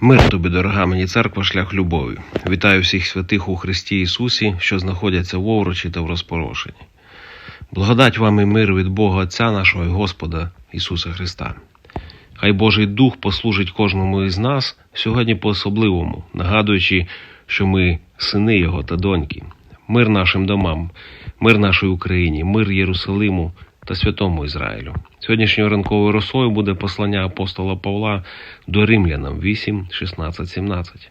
Мир тобі, дорога мені церква, шлях любові. Вітаю всіх святих у Христі Ісусі, що знаходяться в оврочі та в розпорошенні. Благодать вам і мир від Бога Отця нашого і Господа Ісуса Христа. Хай Божий Дух послужить кожному із нас сьогодні по-особливому, нагадуючи, що ми сини Його та доньки. Мир нашим домам, мир нашій Україні, мир Єрусалиму та святому Ізраїлю. Сьогоднішньою ранковою росою буде послання апостола Павла до римлянам 8, 16, 17.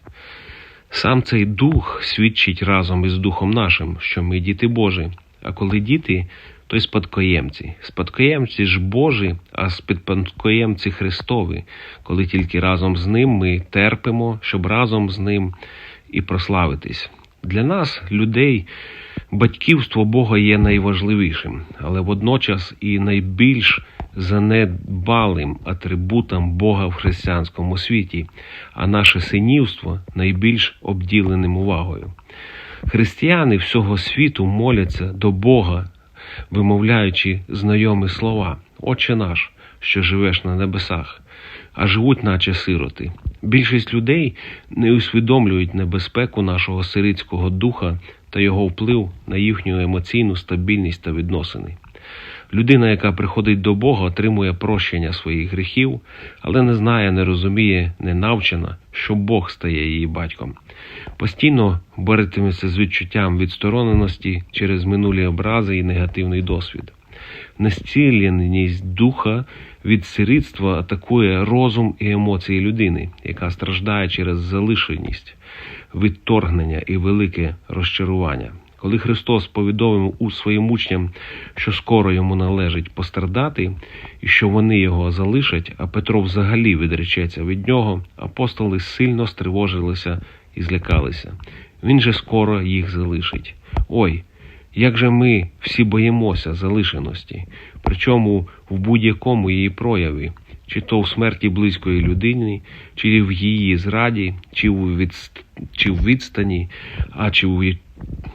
Сам цей дух свідчить разом із Духом нашим, що ми діти Божі. А коли діти, то й спадкоємці. Спадкоємці ж Божі, а спадкоємці Христові, коли тільки разом з ним ми терпимо, щоб разом з ним і прославитись. Для нас, людей, батьківство Бога є найважливішим, але водночас і найбільш занедбалим атрибутом Бога в християнському світі, а наше синівство найбільш обділеним увагою. Християни всього світу моляться до Бога, вимовляючи знайомі слова Отче наш, що живеш на небесах, а живуть, наче сироти. Більшість людей не усвідомлюють небезпеку нашого сирицького духа та його вплив на їхню емоційну стабільність та відносини. Людина, яка приходить до Бога, отримує прощення своїх гріхів, але не знає, не розуміє, не навчена, що Бог стає її батьком. Постійно боритиметься з відчуттям відстороненості через минулі образи і негативний досвід. Нестіленість духа від сирітства атакує розум і емоції людини, яка страждає через залишеність, відторгнення і велике розчарування. Коли Христос повідомив у своїм учням, що скоро йому належить пострадати, і що вони його залишать, а Петро взагалі відречеться від нього, апостоли сильно стривожилися і злякалися. Він же скоро їх залишить. Ой, як же ми всі боїмося залишеності, причому в будь-якому її прояві, чи то в смерті близької людини, чи в її зраді, чи в, відст... чи в відстані, а чи в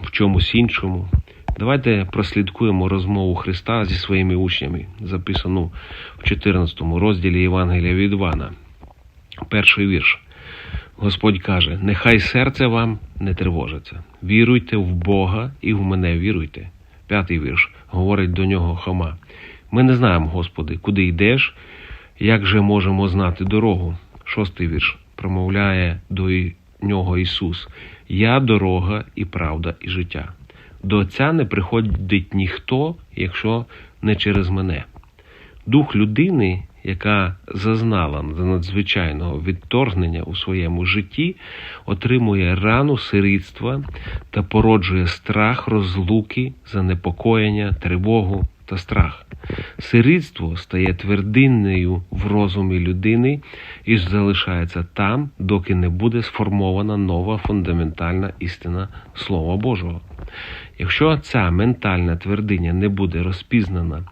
в чомусь іншому. Давайте прослідкуємо розмову Христа зі своїми учнями, записану в 14 розділі Євангелія від Івана. Перший вірш. Господь каже: Нехай серце вам не тривожиться. Віруйте в Бога і в мене віруйте. П'ятий вірш говорить до нього Хома. Ми не знаємо, Господи, куди йдеш, як же можемо знати дорогу. Шостий вірш промовляє до нього Ісус. Я дорога і правда, і життя. До Отця не приходить ніхто, якщо не через мене. Дух людини, яка зазнала надзвичайного відторгнення у своєму житті, отримує рану сирітства та породжує страх, розлуки, занепокоєння, тривогу та страх. Сирітство стає твердинною в розумі людини і залишається там, доки не буде сформована нова фундаментальна істина Слова Божого. Якщо ця ментальна твердиня не буде розпізнана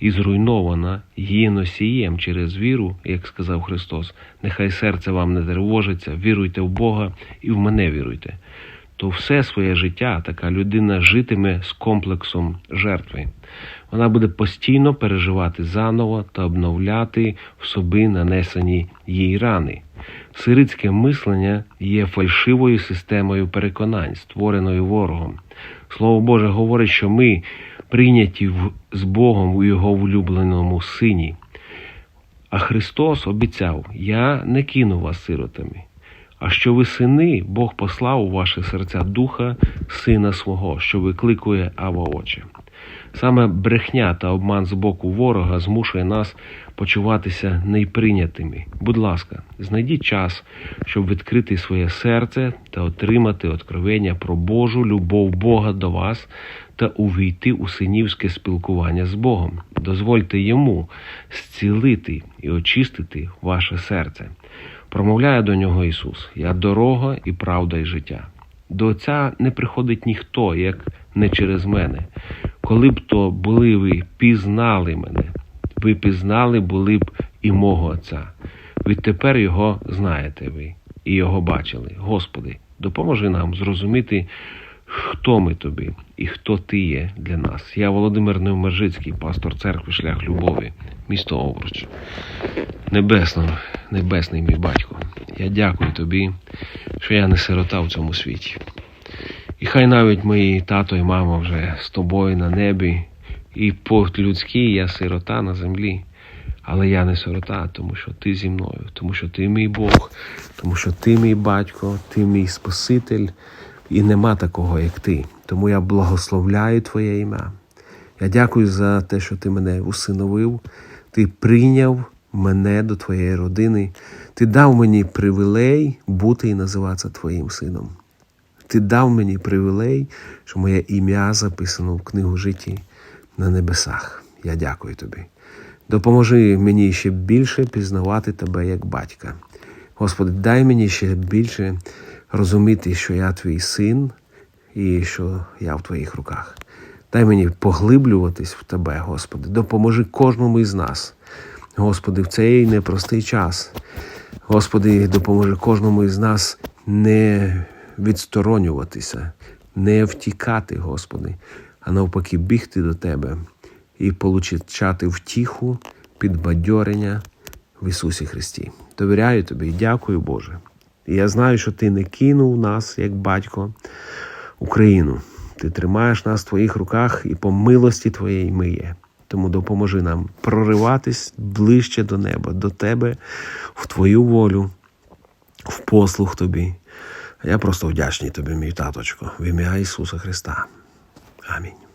і зруйнована її носієм через віру, як сказав Христос, нехай серце вам не тривожиться, віруйте в Бога і в мене віруйте, то все своє життя така людина житиме з комплексом жертви. Вона буде постійно переживати заново та обновляти в собі нанесені їй рани. Сирицьке мислення є фальшивою системою переконань, створеною ворогом. Слово Боже говорить, що ми прийняті з Богом у Його влюбленому сині. А Христос обіцяв: Я не кину вас сиротами. А що ви сини, Бог послав у ваші серця духа, сина свого, що викликує Ава Отче. Саме брехня та обман з боку ворога змушує нас почуватися неприйнятими. Будь ласка, знайдіть час, щоб відкрити своє серце та отримати откровення про Божу любов Бога до вас та увійти у синівське спілкування з Богом. Дозвольте йому зцілити і очистити ваше серце. Промовляє до нього Ісус: Я дорога і правда, і життя. До Отця не приходить ніхто, як не через мене. Коли б то були ви пізнали мене, ви пізнали були б і мого Отця. Відтепер його знаєте ви і його бачили. Господи, допоможи нам зрозуміти, хто ми тобі і хто ти є для нас. Я Володимир Невмержицький, пастор церкви Шлях Любові, місто Овруч. Небесно, Небесний мій батько, я дякую тобі, що я не сирота в цьому світі. І хай навіть мої тато і мама вже з тобою на небі, і по-людськи я сирота на землі. Але я не сирота, тому що ти зі мною, тому що ти мій Бог, тому що ти мій батько, ти мій Спаситель, і нема такого, як ти. Тому я благословляю Твоє ім'я. Я дякую за те, що ти мене усиновив, ти прийняв мене до твоєї родини, ти дав мені привілей бути і називатися Твоїм сином. Ти дав мені привілей, що моє ім'я записано в книгу житті на небесах. Я дякую тобі. Допоможи мені ще більше пізнавати тебе як батька. Господи, дай мені ще більше розуміти, що я твій син і що я в твоїх руках. Дай мені поглиблюватись в тебе, Господи. Допоможи кожному із нас. Господи, в цей непростий час. Господи, допоможи кожному із нас не відсторонюватися, не втікати, Господи, а навпаки, бігти до Тебе і получати втіху, підбадьорення в Ісусі Христі. Довіряю Тобі і дякую, Боже. І я знаю, що Ти не кинув нас, як батько, Україну. Ти тримаєш нас в твоїх руках і по милості Твоєї ми є. Тому допоможи нам прориватись ближче до неба, до Тебе, в Твою волю, в послуг Тобі. Я просто вдячний Тобі, мій таточко, в ім'я Ісуса Христа. Амінь.